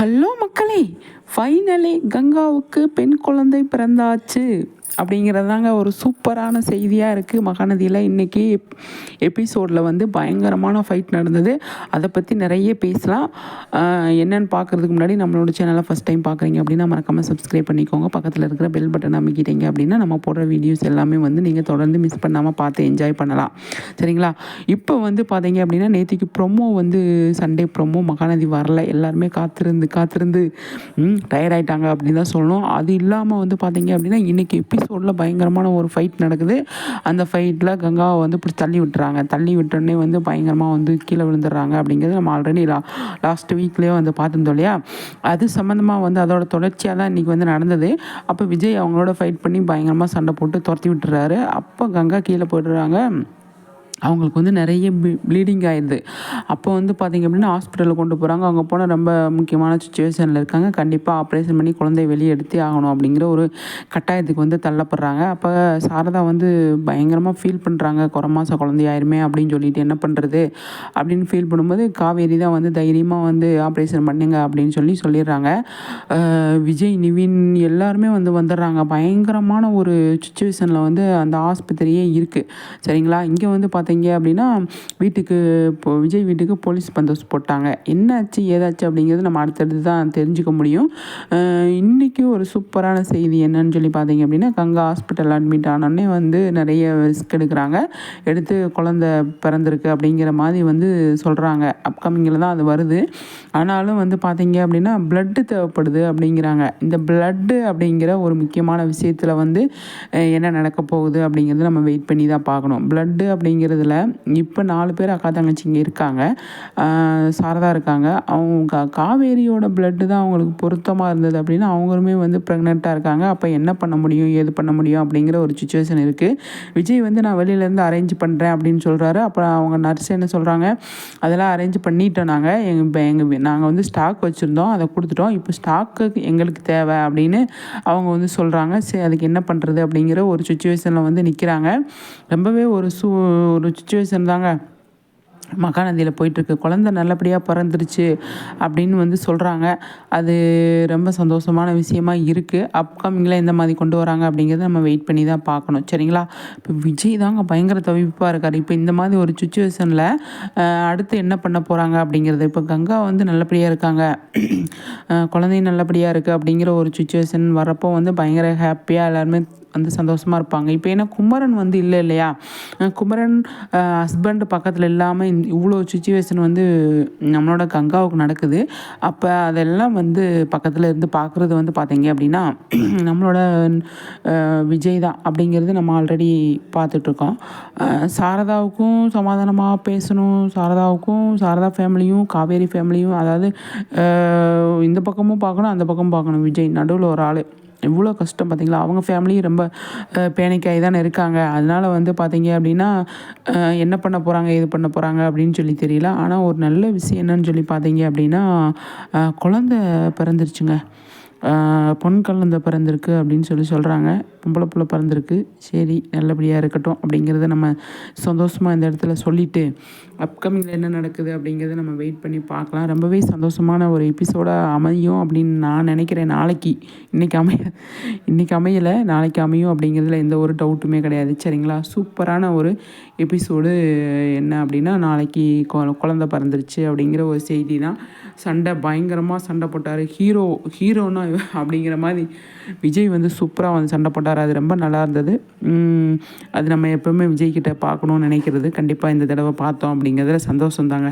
Hello மக்களே finally கங்காவுக்கு பெண் குழந்தை பிறந்தாச்சு. அப்படிங்கிறது தாங்க ஒரு சூப்பரான செய்தியாக இருக்குது மகாநதியில் இன்றைக்கி எபிசோடில் வந்து பயங்கரமான ஃபைட் நடந்தது. அதை பற்றி நிறைய பேசலாம். என்னென்னு பார்க்குறதுக்கு முன்னாடி நம்மளோட சேனலை ஃபஸ்ட் டைம் பார்க்குறீங்க அப்படின்னா மறக்காமல் சப்ஸ்கிரைப் பண்ணிக்கோங்க. பக்கத்தில் இருக்கிற பெல் பட்டன் அமைக்கிட்டீங்க அப்படின்னா நம்ம போடுற வீடியோஸ் எல்லாமே வந்து நீங்கள் தொடர்ந்து மிஸ் பண்ணாமல் பார்த்து என்ஜாய் பண்ணலாம். சரிங்களா? இப்போ வந்து பார்த்தீங்க அப்படின்னா நேற்றுக்கு ப்ரொமோ வந்து சண்டே ப்ரொமோ மகாநதி வரல. எல்லாருமே காத்திருந்து காத்திருந்து டயர்டாயிட்டாங்க அப்படின்னு தான் சொல்லணும். அது இல்லாமல் வந்து பார்த்தீங்க அப்படின்னா இன்றைக்கி எபிசோட் எபிசோடில் பயங்கரமான ஒரு ஃபைட் நடக்குது. அந்த ஃபைட்டில் கங்காவை வந்து இப்படி தள்ளி விட்டுறாங்க. தள்ளி விட்டோடனே வந்து பயங்கரமாக வந்து கீழே விழுந்துடுறாங்க அப்படிங்கிறது நம்ம ஆல்ரெடி லா லாஸ்ட் வீக்லேயே வந்து பார்த்துருந்தோம் இல்லையா? அது சம்மந்தமாக வந்து அதோட தொடர்ச்சியாக தான் இன்றைக்கி வந்து நடந்தது. அப்போ விஜய் அவங்களோட ஃபைட் பண்ணி பயங்கரமாக சண்டை போட்டு துரத்தி விட்டுறாரு. அப்போ கங்கா கீழே போயிடுறாங்க. அவங்களுக்கு வந்து நிறைய ப்ளீடிங் ஆயிடுது. அப்போ வந்து பார்த்திங்க அப்படின்னா ஹாஸ்பிட்டலில் கொண்டு போகிறாங்க அவங்க போனால் ரொம்ப முக்கியமான சுச்சுவேஷனில் இருக்காங்க. கண்டிப்பாக ஆப்ரேஷன் பண்ணி குழந்தைய வெளியே எடுத்தே ஆகணும் அப்படிங்கிற ஒரு கட்டாயத்துக்கு வந்து தள்ளப்படுறாங்க. அப்போ சாரதா வந்து பயங்கரமாக ஃபீல் பண்ணுறாங்க குறமாச குழந்தையாயிருமே அப்படின்னு சொல்லிட்டு என்ன பண்ணுறது அப்படின்னு ஃபீல் பண்ணும்போது காவேரி தான் வந்து தைரியமாக வந்து ஆப்ரேஷன் பண்ணுங்க அப்படின்னு சொல்லி சொல்லிடுறாங்க. விஜய் நிவின் எல்லாருமே வந்து வந்துடுறாங்க. பயங்கரமான ஒரு சுச்சுவேஷனில் வந்து அந்த ஆஸ்பத்திரியே இருக்குது சரிங்களா? இங்கே வந்து பார்த்து பார்த்தீங்க அப்படின்னா வீட்டுக்கு இப்போ விஜய் வீட்டுக்கு போலீஸ் பந்தோஸ் போட்டாங்க. என்னாச்சு ஏதாச்சு அப்படிங்கிறது நம்ம அடுத்தடுத்து தான் தெரிஞ்சுக்க முடியும். இன்றைக்கி ஒரு சூப்பரான செய்தி என்னன்னு சொல்லி பார்த்தீங்க அப்படின்னா கங்கா ஹாஸ்பிட்டல் அட்மிட் ஆனோடனே வந்து நிறைய ரிஸ்க் எடுக்கிறாங்க. எடுத்து குழந்த பிறந்திருக்கு அப்படிங்கிற மாதிரி வந்து சொல்கிறாங்க அப்கமிங்கில் தான் அது வருது. ஆனாலும் வந்து பார்த்தீங்க அப்படின்னா பிளட்டு தேவைப்படுது அப்படிங்கிறாங்க. இந்த பிளட்டு அப்படிங்கிற ஒரு முக்கியமான விஷயத்தில் வந்து என்ன நடக்க போகுது அப்படிங்கிறது நம்ம வெயிட் பண்ணி தான் பார்க்கணும். பிளட்டு அப்படிங்கிறது இருந்ததில் இப்போ நாலு பேர் அக்கா தங்கச்சிங்க இருக்காங்க. சாரதா இருக்காங்க. அவங்க காவேரியோட பிளட்டு தான் அவங்களுக்கு பொருத்தமாக இருந்தது அப்படின்னா அவங்களுமே வந்து ப்ரெக்னெண்ட்டாக இருக்காங்க. அப்போ என்ன பண்ண முடியும்? ஏது பண்ண முடியும்? அப்படிங்கிற ஒரு சுச்சுவேஷன் இருக்குது விஜய் வந்து நான் வெளியிலேருந்து அரேஞ்ச் பண்ணுறேன் அப்படின்னு சொல்கிறாரு அப்புறம் அவங்க நர்ஸ் என்ன சொல்கிறாங்க அதெல்லாம் அரேஞ்ச் பண்ணிட்டோம் நாங்கள் எங்கள் இப்போ எங்கள் நாங்கள் வந்து ஸ்டாக் வச்சுருந்தோம். அதை கொடுத்துட்டோம். இப்போ ஸ்டாக்கு எங்களுக்கு தேவை அப்படின்னு அவங்க வந்து சொல்கிறாங்க சரி அதுக்கு என்ன பண்ணுறது அப்படிங்கிற ஒரு சுச்சுவேஷனில் வந்து நிற்கிறாங்க ரொம்பவே ஒரு சூ ஒரு சுச்சுவேஷன் தாங்க. மகாநதியில் போயிட்டுருக்கு. குழந்த நல்லபடியாக பிறந்துருச்சு அப்படின்னு வந்து சொல்கிறாங்க அது ரொம்ப சந்தோஷமான விஷயமா இருக்குது அப்கமிங்கில் எந்த மாதிரி கொண்டு வராங்க அப்படிங்கிறத நம்ம வெயிட் பண்ணி தான் பார்க்கணும். சரிங்களா? இப்போ விஜய் தாங்க பயங்கர தவிப்பாக இருக்கார். இப்போ இந்த மாதிரி ஒரு சுச்சுவேஷனில் அடுத்து என்ன பண்ண போகிறாங்க அப்படிங்கிறது இப்போ கங்கா வந்து நல்லபடியாக இருக்காங்க. குழந்தையும் நல்லபடியாக இருக்குது அப்படிங்கிற ஒரு சுச்சுவேஷன் வரப்போ வந்து பயங்கர ஹாப்பியாக எல்லாருமே வந்து சந்தோஷமாக இருப்பாங்க. இப்போ ஏன்னா குமரன் வந்து இல்லை இல்லையா? குமரன் ஹஸ்பண்ட் பக்கத்தில் இல்லாமல் இந் இவ்வளோ சுச்சுவேஷன் வந்து நம்மளோட கங்காவுக்கு நடக்குது. அப்போ அதெல்லாம் வந்து பக்கத்தில் இருந்து பார்க்குறது வந்து பார்த்தீங்க அப்படின்னா நம்மளோட விஜய் தான் அப்படிங்கிறது நம்ம ஆல்ரெடி பார்த்துட்ருக்கோம் சாரதாவுக்கும் சமாதானமாக பேசணும். சாரதாவுக்கும் சாரதா ஃபேமிலியும் காவேரி ஃபேமிலியும் அதாவது இந்த பக்கமும் பார்க்கணும் அந்த பக்கமும் பார்க்கணும் விஜய் நடுவில் ஒரு ஆள். எவ்வளோ கஷ்டம் பார்த்தீங்களா? அவங்க ஃபேமிலியும் ரொம்ப பேனிக்காகி தானே இருக்காங்க. அதனால் வந்து பார்த்தீங்க அப்படின்னா என்ன பண்ண போகிறாங்க இது பண்ண போகிறாங்க அப்படின்னு சொல்லி தெரியல. ஆனால் ஒரு நல்ல விஷயம் என்னன்னு சொல்லி பார்த்தீங்க அப்படின்னா குழந்த பிறந்துருச்சுங்க. பொன் கலந்த பிறந்திருக்கு அப்படின்னு சொல்லி சொல்கிறாங்க பொம்பளை பிள்ளை பிறந்திருக்கு. சரி நல்லபடியாக இருக்கட்டும் அப்படிங்கிறத நம்ம சந்தோஷமாக இந்த இடத்துல சொல்லிவிட்டு அப்கமிங்கில் என்ன நடக்குது அப்படிங்கிறத நம்ம வெயிட் பண்ணி பார்க்கலாம். ரொம்பவே சந்தோஷமான ஒரு எபிசோடாக அமையும் அப்படின்னு நான் நினைக்கிறேன். நாளைக்கு இன்றைக்கி அமைய இன்றைக்கி அமையலை நாளைக்கு அமையும் அப்படிங்கிறதுல எந்த ஒரு டவுட்டுமே கிடையாது. சரிங்களா? சூப்பரான ஒரு எபிசோடு என்ன அப்படின்னா நாளைக்கு குழந்த பிறந்துருச்சு அப்படிங்கிற ஒரு செய்தி தான். சண்டை பயங்கரமாக சண்டை போட்டார். ஹீரோ ஹீரோன்னா அப்படிங்கிற மாதிரி விஜய் வந்து சூப்பராக வந்து சண்டை போட்டார். அது ரொம்ப நல்லா இருந்தது. அது நம்ம எப்போவுமே விஜய் கிட்டே பார்க்கணுன்னு நினைக்கிறது. கண்டிப்பாக இந்த தடவை பார்த்தோம் அப்படிங்கிறதுல சந்தோஷம் தாங்க